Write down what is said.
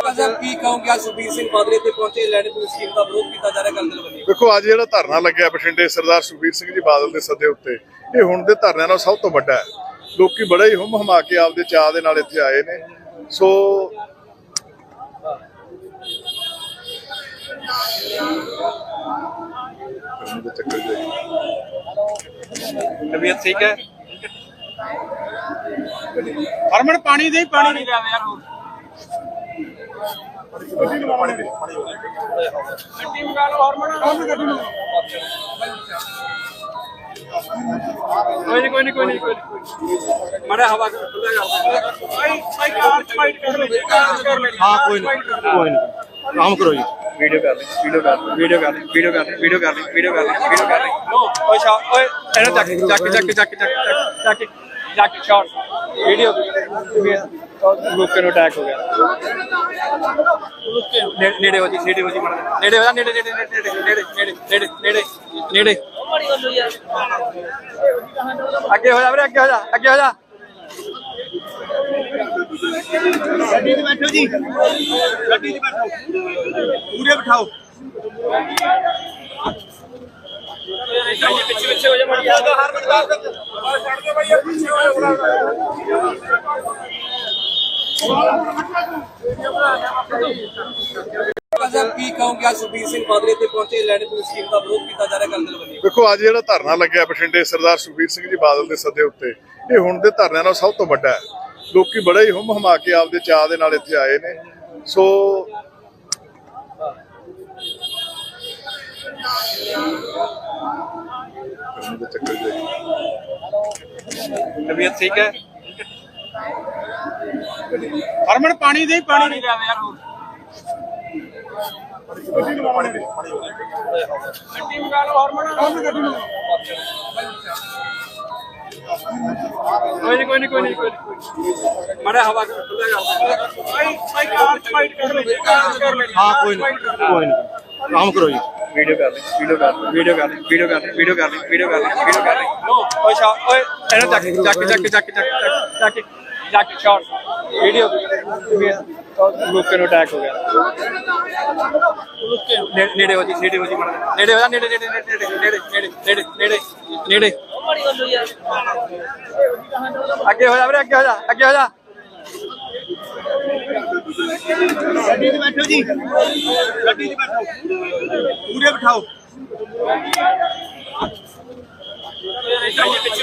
ਕੀ ਕਹੋਗੇ? ਅੱਜ ਸੁਖਬੀਰ ਸਿੰਘ ਬਾਦਲ ਇੱਥੇ ਪਹੁੰਚੇ ਲੈਂਡ ਪੂਲ ਸਕੀਮ ਦਾ ਵਿਰੋਧ ਕੀਤਾ ਜਾ ਰਿਹਾ ਗੱਲ ਬੰਨੀ ਦੇਖੋ ਅੱਜ ਜਿਹੜਾ ਧਰਨਾ ਲੱਗਿਆ ਬਠਿੰਡੇ ਸਰਦਾਰ ਸੁਖਬੀਰ ਸਿੰਘ ਜੀ ਬਾਦਲ ਦੇ ਸੱਦੇ ਉੱਤੇ ਇਹ ਹੁਣ ਦੇ ਧਰਨਿਆਂ ਨਾਲ ਸਭ ਤੋਂ ਵੱਡਾ ਹੈ। ਲੋਕੀ ਬੜਾ ਹੀ ਹੁੰਮ ਹਮਾ ਕੇ ਆਪਦੇ ਚਾਅ ਦੇ ਨਾਲ ਇੱਥੇ ਆਏ ਨੇ। ਸੋ ਤਬੀਅਤ ਠੀਕ ਹੈ? ਹਰਮਨ ਪਾਣੀ ਦੇ ਪਾਣੀ। ਪਾਣੀ ਲਿਆਵੇ ਯਾਰ ਗੱਡੀ ਮੰਗਾ ਲਓ ਹਰਮਨ ਕੋਈ ਨਹੀਂ ਕੋਈ ਨਹੀਂ ਕੋਈ ਨਹੀਂ ਕੋਈ ਨਹੀਂ ਮੜਾ ਹਵਾ ਖੁੱਲਾ ਕਰ ਭਾਈ ਭਾਈ ਕਾਰ ਕਰ ਲੈ ਕਾਰ ਲੈ ਹਾਂ ਕੋਈ ਨਹੀਂ ਕੋਈ ਨਹੀਂ ਕੰਮ ਕਰੋ ਜੀ। ਵੀਡੀਓ ਕਰ ਲੈ ਵੀਡੀਓ ਕਰ ਲੈ ਵੀਡੀਓ ਕਰ ਲੈ ਵੀਡੀਓ ਕਰ ਲੈ ਵੀਡੀਓ ਕਰ ਲੈ ਵੀਡੀਓ ਕਰ ਲੈ ਵੀਡੀਓ ਕਰ ਲੈ ਓਏ ਸ਼ਾ ਓਏ ਇਹਨੂੰ ਚੱਕ ਚੱਕ ਚੱਕ ਚੱਕ ਚੱਕ ਚੱਕ ਚੱਕ ਸ਼ਾਟ ਵੀਡੀਓ ਲੋਕਾਂ ਨੂੰ ਅਟੈਕ ਹੋ ਗਿਆ। ਨੇ- ਨੇੜੇ ਹੋ ਜੀ ਨੇੜੇ ਹੋ ਜੀ ਮਾੜਾ ਜਿਹਾ। ਨੇੜੇ ਹੋ ਜਾ ਨੇੜੇ ਨੇੜੇ ਨੇੜੇ ਨੇੜੇ ਨੇੜੇ ਨੇੜੇ ਨੇੜੇ ਨੇੜੇ ਅੱਗੇ ਹੋ ਜਾ ਵੀਰੇ ਅੱਗੇ ਹੋ ਜਾ ਅੱਗੇ ਹੋ ਜਾ। ਗੱਡੀ 'ਚ ਬੈਠੋ ਜੀ। ਗੱਡੀ 'ਚ ਬੈਠੋ। ਪੂਰੇ ਬਿਠਾਓ। ਪਿੱਛੇ ਪਿੱਛੇ ਹੋ ਜਾ ਮਾੜੀ ਸਾਹਿਬ ਕੀ ਕਹੋਗੇ? ਅੱਜ ਸੁਖਬੀਰ ਸਿੰਘ ਬਾਦਲ ਇੱਥੇ ਪਹੁੰਚੇ ਲੈਂਡ ਪੂਲ ਸਕੀਮ ਦਾ ਵਿਰੋਧ ਕੀਤਾ ਜਾ ਰਿਹਾ ਗੱਲ ਬੰਨੀ ਦੇਖੋ ਅੱਜ ਜਿਹੜਾ ਧਰਨਾ ਲੱਗਿਆ ਬਠਿੰਡੇ ਸਰਦਾਰ ਸੁਖਬੀਰ ਸਿੰਘ ਜੀ ਬਾਦਲ ਦੇ ਸੱਦੇ ਉੱਤੇ ਇਹ ਹੁਣ ਦੇ ਧਰਨਿਆਂ ਨਾਲ ਸਭ ਤੋਂ ਵੱਡਾ ਹੈ। ਲੋਕੀ ਬੜਾ ਹੀ ਹੁੰਮ ਹਮਾ ਕੇ ਆਪਦੇ ਚਾਅ ਦੇ ਨਾਲ ਇੱਥੇ ਆਏ ਨੇ। ਸੋ ਤਬੀਅਤ ਠੀਕ ਹੈ? ਹਰਮਨ ਪਾਣੀ ਦੇ ਪਾਣੀ। ਗੱਡੀ ਮੰਗਾ ਲਓ ਹਰਮਨ। ਕੋਈ ਨਹੀਂ ਕੋਈ ਨਹੀਂ ਕੋਈ ਨਹੀਂ ਕੋਈ ਨਹੀਂ ਮੜਾ ਹਵਾ ਖੁੱਲਾ ਕਰ। ਭਾਈ ਭਾਈ ਕਾਰ ਫਾਈਟ ਕਰ ਲੈ ਕਾਰ ਕਰ ਲੈ ਹਾਂ ਕੋਈ ਨਹੀਂ ਕੋਈ ਨਹੀਂ ਕੰਮ ਕਰੋ ਜੀ। ਵੀਡੀਓ ਕਰ ਲੈ ਵੀਡੀਓ ਕਰ ਲੈ ਵੀਡੀਓ ਕਰ ਲੈ ਵੀਡੀਓ ਕਰ ਲੈ ਵੀਡੀਓ ਕਰ ਲੈ ਵੀਡੀਓ ਕਰ ਲੈ ਵੀਡੀਓ ਕਰ ਲੈ ਓਏ ਸ਼ਾ ਓਏ ਇਹਨੂੰ ਚੱਕ ਚੱਕ ਚੱਕ ਚੱਕ ਚੱਕ ਚੱਕ। जाके शॉर्ट वीडियो अटैक हो गया। अगे हो जा अगे हो जा अगे हो जा। ਗੱਡੀ 'ਚ ਬੈਠੋ ਜੀ ਗੱਡੀ 'ਚ ਬੈਠੋ ਪੂਰੇ ਬਿਠਾਓ ਪਿੱਛੇ